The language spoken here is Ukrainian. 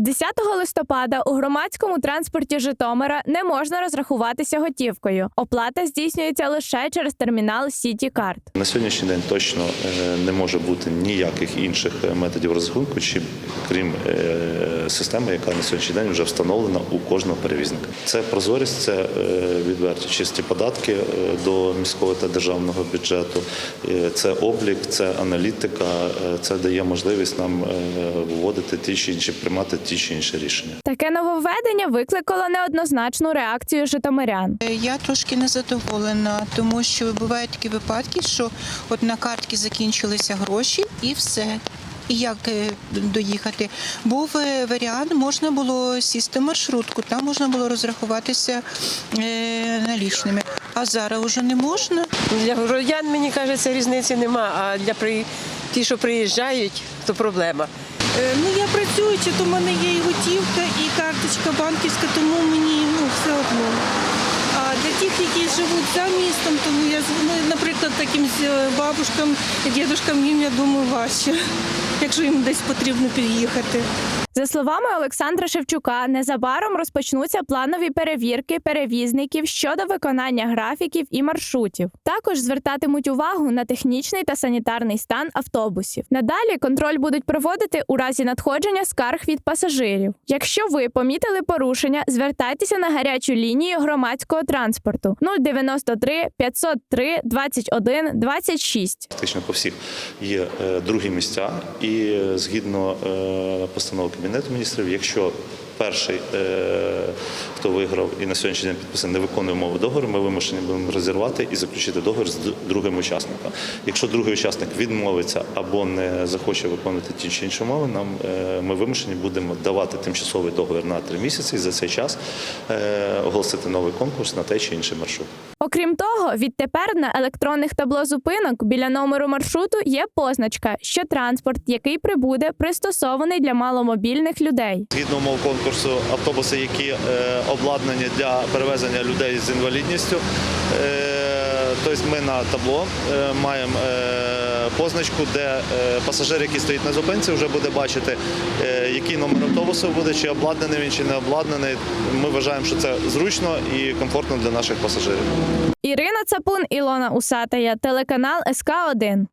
10 листопада у громадському транспорті Житомира не можна розрахуватися готівкою. Оплата здійснюється лише через термінал Сіті Карт. На сьогоднішній день точно е, не може бути ніяких інших е, методів розрахунку, чи крім системи, яка на сьогоднішній день вже встановлена у кожного перевізника. Це прозорість, це е, відверті чисті податки е, до міського та державного бюджету, це облік, це аналітика, е, це дає можливість нам вводити ті чи інші приймати ті чи інші рішення. Таке нововведення викликало неоднозначну реакцію житомирян. Я трошки незадоволена, тому що бувають такі випадки, що от на картці закінчилися гроші і все. І як е, доїхати? Був е, варіант, можна було сісти в маршрутку, там можна було розрахуватися е, налічними. А зараз вже не можна. Для громадян, мені кажеться, різниці нема, а для при... ті, що приїжджають, то проблема. Ну, я працююча, то в мене є і готівка, і карточка банківська, тому мені ну, все одно. А для тих, які живуть за містом, тому я ну, наприклад, таким бабушкам, дідушкам їм, я думаю, важче, якщо їм десь потрібно під'їхати. За словами Олександра Шевчука, незабаром розпочнуться планові перевірки перевізників щодо виконання графіків і маршрутів. Також звертатимуть увагу на технічний та санітарний стан автобусів. Надалі контроль будуть проводити у разі надходження скарг від пасажирів. Якщо ви помітили порушення, звертайтеся на гарячу лінію громадського транспорту 093 503 21 26. Фактично по всіх є е, другі місця, і е, згідно е, постанови Кабінету міністрів, якщо перший, е, хто виграв і на сьогоднішній день підписаний, не виконує умови договору, ми вимушені будемо розірвати і заключити договір з другим учасником. Якщо другий учасник відмовиться або не захоче виконувати ті чи інші умови, нам е, ми вимушені будемо давати тимчасовий договір на три місяці і за цей час е, оголосити новий конкурс на той чи інший маршрут. Окрім того, відтепер на електронних табло зупинок біля номеру маршруту є позначка, що транспорт, який прибуде, пристосований для маломобільних людей. Згідно умов конкурсу, автобуси, які е, обладнані для перевезення людей з інвалідністю. Е, тобто ми на табло е, маємо позначку, де пасажир, який стоїть на зупинці, вже буде бачити, який номер автобусу буде, чи обладнаний він, чи не обладнаний. Ми вважаємо, що це зручно і комфортно для наших пасажирів. Ірина Цапун, Ілона Усатая, телеканал СК 1